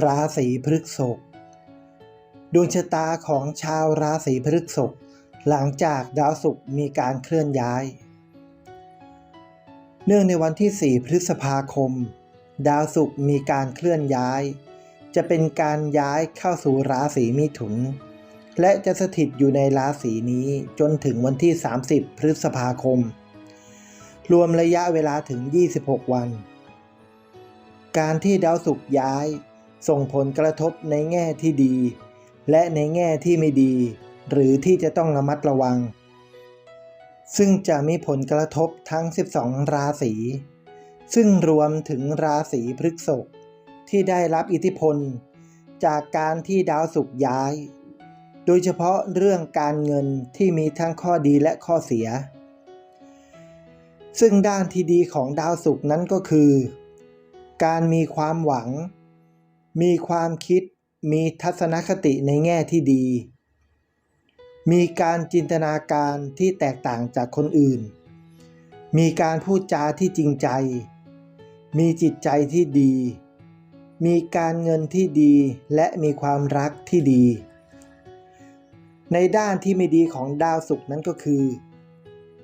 ราศีพฤษภดวงชะตาของชาวราศีพฤษภหลังจากดาวศุกร์มีการเคลื่อนย้าย เนื่องในวันที่ 4 พฤษภาคม ดาวศุกร์มีการเคลื่อนย้าย จะเป็นการย้ายเข้าสู่ราศีมิถุน และจะสถิตอยู่ในราศีนี้จนถึงวันที่ 30 พฤษภาคม รวมระยะเวลาถึง 26 วัน การที่ดาวศุกร์ย้าย ส่งผลกระทบในแง่ที่ดี และในแง่ที่ไม่ดี หรือที่จะต้องระมัดระวัง ซึ่งจะมีผลกระทบทั้ง 12 ราศี ซึ่งรวมถึงราศีพฤษภที่ได้รับอิทธิพล จากการที่ดาวศุกร์ย้าย โดยเฉพาะเรื่องการเงินที่มีทั้งข้อดีและข้อเสีย ซึ่งด้านที่ดีของดาวศุกร์นั้นก็คือ การมีความหวัง มีความคิดมีทัศนคติในแง่ที่ดี มีการจินตนาการที่แตกต่างจากคนอื่น มีการพูดจาที่จริงใจ มีจิตใจที่ดี มีการเงินที่ดีและมีความรักที่ดี ในด้านที่ไม่ดีของดาวศุกร์นั้นก็คือ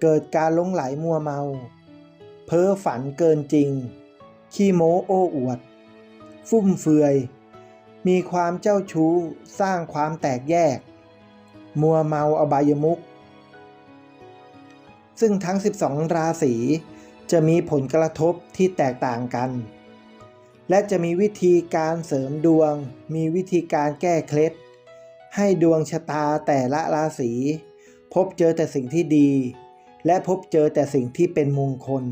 เกิดการลงไหลมัวเมา เพ้อฝันเกินจริง ขี้โม้โอ้อวด ฟุ่มเฟือย มีความเจ้าชู้สร้างความแตกแยก มัวเมาอบายมุขซึ่งทั้ง 12 ราศีจะมีผลกระทบที่แตกต่างกัน และจะมีวิธีการเสริมดวง มีวิธีการแก้เคล็ด ให้ดวงชะตาแต่ละราศีพบเจอแต่สิ่งที่ดี และพบเจอแต่สิ่งที่เป็นมงคล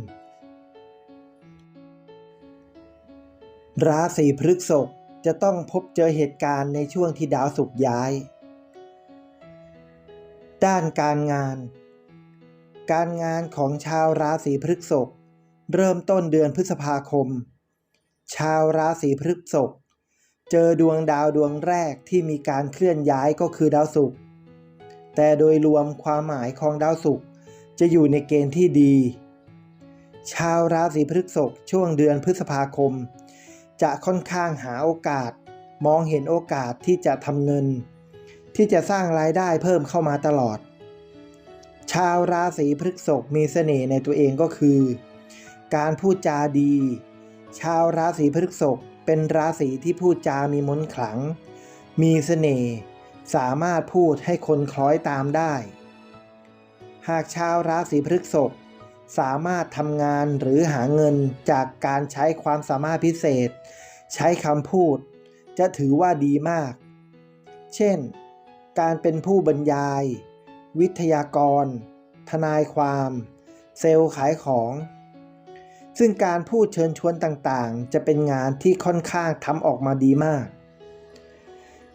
ราศีพฤษภจะต้องพบเจอเหตุการณ์ในช่วงที่ดาวศุกร์ย้าย ด้านการงาน การงานของชาวราศีพฤษภเริ่มต้นเดือนพฤษภาคม ชาวราศีพฤษภเจอดวงดาวดวงแรกที่มีการเคลื่อนย้ายก็คือดาวศุกร์แต่โดยรวมความหมายของดาวศุกร์จะอยู่ในเกณฑ์ที่ดี ชาวราศีพฤษภช่วงเดือนพฤษภาคม จะค่อนข้างหาโอกาส มองเห็นโอกาสที่จะทำเงิน ที่จะสร้างรายได้เพิ่มเข้ามาตลอด ชาวราศีพฤษภมีเสน่ห์ในตัวเองก็คือ การพูดจาดี ชาวราศีพฤษภเป็นราศีที่พูดจามีมนต์ขลัง มีเสน่ห์สามารถพูดให้คนคล้อยตามได้ หากชาวราศีพฤษภ สามารถทำงานหรือหาเงินจากการใช้ความสามารถพิเศษ ใช้คำพูด จะถือว่าดีมาก เช่น การเป็นผู้บรรยาย วิทยากร ทนายความ เซลล์ขายของ ซึ่งการพูดเชิญชวนต่างๆ จะเป็นงานที่ค่อนข้างทำออกมาดีมาก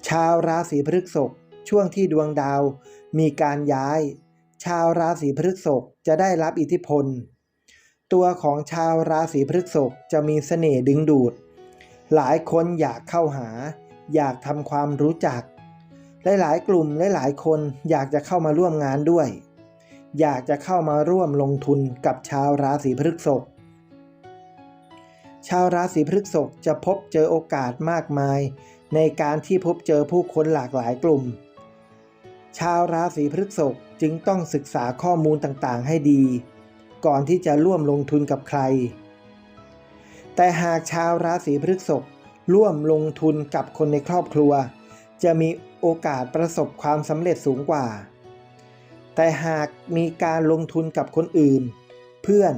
ชาวราศีพฤษภช่วงที่ดวงดาวมีการย้าย ชาวราศีพฤษภจะได้รับอิทธิพล ตัวของชาวราศีพฤษภจะมีเสน่ห์ดึงดูด หลายคนอยากเข้าหา อยากทำความรู้จัก หลายๆกลุ่มหลายๆคนอยากจะเข้ามาร่วมงานด้วย อยากจะเข้ามาร่วมลงทุนกับชาวราศีพฤษภชาวราศีพฤษภจะพบเจอโอกาสมากมาย ในการที่พบเจอผู้คนหลากหลายกลุ่ม ชาวราศีพฤษภจึงต้องศึกษาข้อมูลต่างๆ ให้ดี ก่อนที่จะร่วมลงทุนกับใคร แต่หากชาวราศีพฤษภร่วมลงทุนกับคนในครอบครัว จะมีโอกาสประสบความสำเร็จสูงกว่า แต่หากมีการลงทุนกับคนอื่น เพื่อน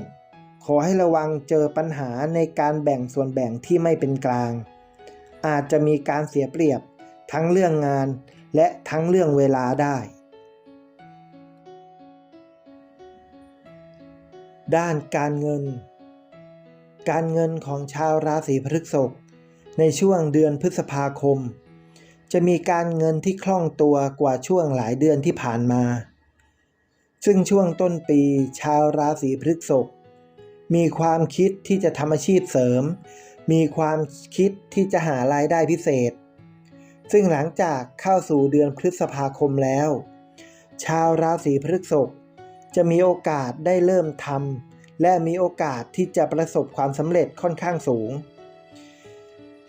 ขอให้ระวังเจอปัญหาในการแบ่งส่วนแบ่งที่ไม่เป็นกลาง อาจจะมีการเสียเปรียบทั้งเรื่องงาน และทั้งเรื่องเวลาได้ ด้านการเงิน การเงินของชาวราศีพฤษภในช่วงเดือนพฤษภาคม จะมีการเงินที่คล่องตัวกว่าช่วงหลายเดือนที่ผ่านมา ซึ่งช่วงต้นปีชาวราศีพฤษภมีความคิดที่จะทำอาชีพเสริม มีความคิดที่จะหารายได้พิเศษ ซึ่งหลังจากเข้าสู่เดือนพฤษภาคมแล้ว ชาวราศีพฤษภจะมีโอกาสได้เริ่มทำและมีโอกาสที่จะประสบความสำเร็จค่อนข้างสูง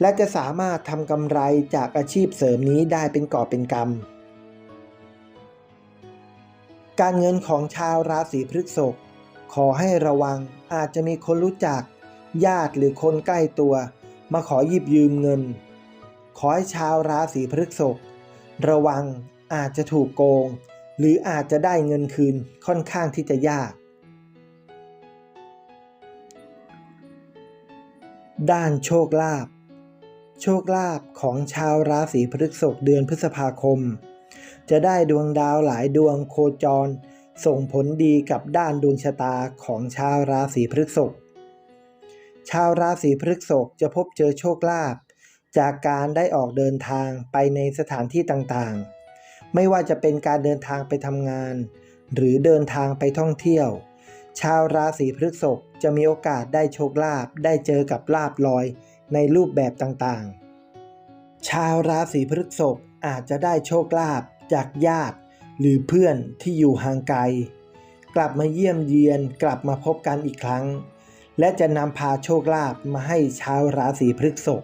และจะสามารถทำกำไรจากอาชีพเสริมนี้ได้เป็นก่อเป็นกำการเงินของชาวราศีพฤษภขอให้ระวังอาจจะมีคนรู้จัก ญาติหรือคนใกล้ตัว มาขอหยิบยืมเงิน ขอให้ชาวราศีพฤษภระวังอาจจะถูกโกง หรืออาจจะได้เงินคืนค่อนข้างที่จะยาก ด้านโชคลาภโชคลาภของชาวราศีพฤษภเดือนพฤษภาคม จะได้ดวงดาวหลายดวงโคจร ส่งผลดีกับด้านดวงชะตาของชาวราศีพฤษภชาวราศีพฤษภจะพบเจอโชคลาภ จากการได้ออกเดินทางไปในสถานที่ต่างๆ ไม่ว่าจะเป็นการเดินทางไปทำงาน หรือเดินทางไปท่องเที่ยว ชาวราศีพฤษภจะมีโอกาสได้โชคลาภได้เจอกับลาบลอยในรูปแบบต่างๆ ชาวราศีพฤษภอาจจะได้โชคลาภจากญาติ หรือเพื่อนที่อยู่ห่างไกล กลับมาเยี่ยมเยียนกลับมาพบกันอีกครั้ง และจะนำพาโชคลาภมาให้ชาวราศีพฤษภ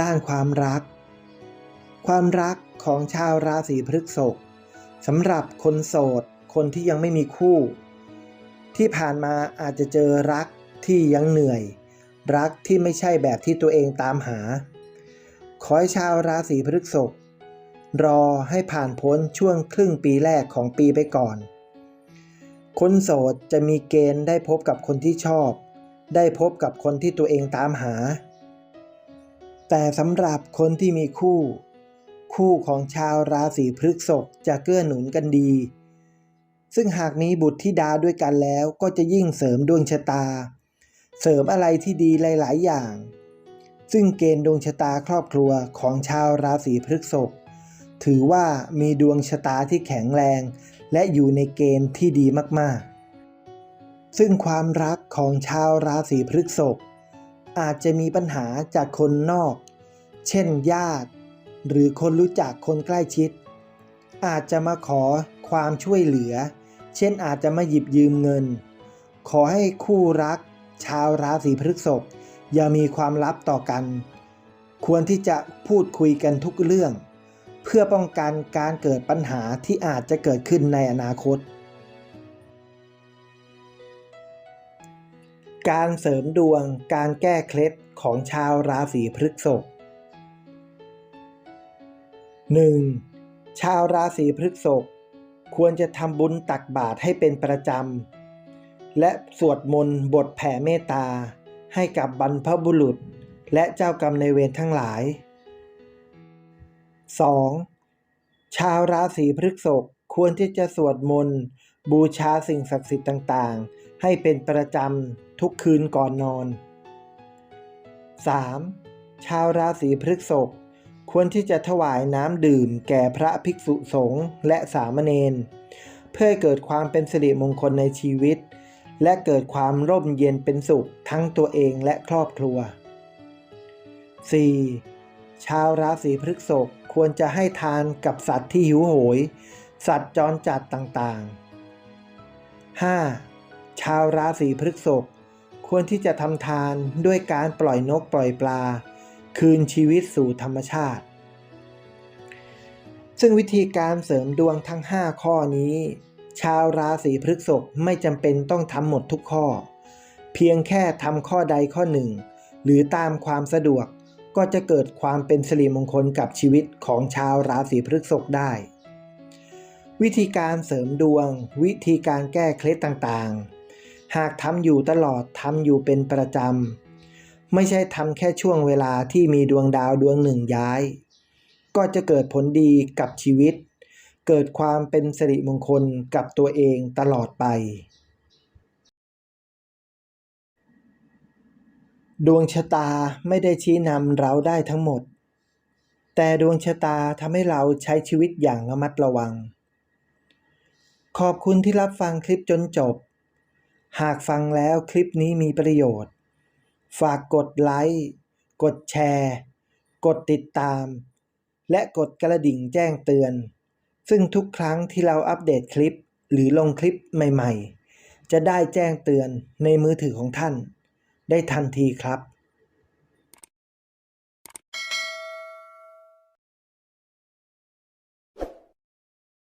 ด้านความรัก ความรักของชาวราศีพฤษภสำหรับคนโสด คนที่ยังไม่มีคู่ ที่ผ่านมาอาจจะเจอรักที่ยังเหนื่อย รักที่ไม่ใช่แบบที่ตัวเองตามหา ขอให้ชาวราศีพฤษภรอให้ผ่านพ้นช่วงครึ่งปีแรกของปีไปก่อน คนโสดจะมีเกณฑ์ได้พบกับคนที่ชอบ ได้พบกับคนที่ตัวเองตามหา แต่สำหรับคนที่มีคู่ คู่ของชาวราศีพฤษภจะเกื้อหนุนกันดี ซึ่งหากมีบุตรธิดาด้วยกันแล้วก็จะยิ่งเสริมดวงชะตา เสริมอะไรที่ดีหลาย ๆ อย่าง ซึ่งเกณฑ์ดวงชะตาครอบครัวของชาวราศีพฤษภถือว่ามีดวงชะตาที่แข็งแรง และอยู่ในเกณฑ์ที่ดีมาก ๆ ซึ่งความรักของชาวราศีพฤษภ อาจจะมีปัญหาจากคนนอก เช่นญาติ หรือคนรู้จักคนใกล้ชิด อาจจะมาขอความช่วยเหลือ เช่นอาจจะมาหยิบยืมเงิน ขอให้คู่รัก ชาวราศีพฤษภอย่ามีความลับต่อกัน ควรที่จะพูดคุยกันทุกเรื่อง เพื่อป้องกันการเกิดปัญหาที่อาจจะเกิดขึ้นในอนาคต การเสริมดวงการแก้เคล็ดของชาวราศีพฤษภ 1. ชาวราศีพฤษภควรจะทำบุญตักบาตรให้เป็นประจำ และสวดมนต์บทแผ่เมตตา ให้กับบรรพบุรุษ และเจ้ากรรมในายเวรทั้งหลาย 2. ชาวราศีพฤษภควรที่จะสวดมนต์ บูชาสิ่งศักดิ์สิทธิ์ต่างๆ ให้เป็นประจำทุกคืนก่อนนอน 3. ชาวราศีพฤษภควรที่จะถวายน้ำดื่มแก่พระภิกษุสงฆ์และสามเณรเพื่อเกิดความเป็นสิริมงคลในชีวิต และเกิดความร่มเย็นเป็นสุขทั้งตัวเองและครอบครัว 4. ชาวราศีพฤษภควรจะให้ทานกับสัตว์ที่หิวโหย สัตว์จรจัดต่างๆ 5. ชาวราศีพฤษภควรที่จะทำทานด้วยการปล่อยนกปล่อยปลา คืนชีวิตสู่ธรรมชาติ ซึ่งวิธีการเสริมดวงทั้ง 5 ข้อนี้ ชาวราศีพฤษภไม่จำเป็นต้องทำหมดทุกข้อ เพียงแค่ทำข้อใดข้อหนึ่ง หรือตามความสะดวกก็จะเกิดความเป็นสิริมงคลกับชีวิตของชาวราศีพฤษภได้ วิธีการเสริมดวง วิธีการแก้เคล็ดต่างๆ หากทำอยู่ตลอดทำอยู่เป็นประจำ ไม่ใช่ทำแค่ช่วงเวลาที่มีดวงดาวดวงหนึ่งย้าย ก็จะเกิดผลดีกับชีวิต เกิดความเป็นสิริมงคลกับตัวเองตลอดไป ดวงชะตาไม่ได้ชี้นำเราได้ทั้งหมด แต่ดวงชะตาทำให้เราใช้ชีวิตอย่างระมัดระวัง ขอบคุณที่รับฟังคลิปจนจบ หากฟังแล้วคลิปนี้มีประโยชน์ ฝากกดไลค์ กดแชร์ กดติดตาม และกดกระดิ่งแจ้งเตือน ซึ่งทุกครั้งที่เราอัปเดตคลิปหรือลงคลิปใหม่ ๆ จะได้แจ้งเตือนในมือถือของท่าน ได้ทันทีครับ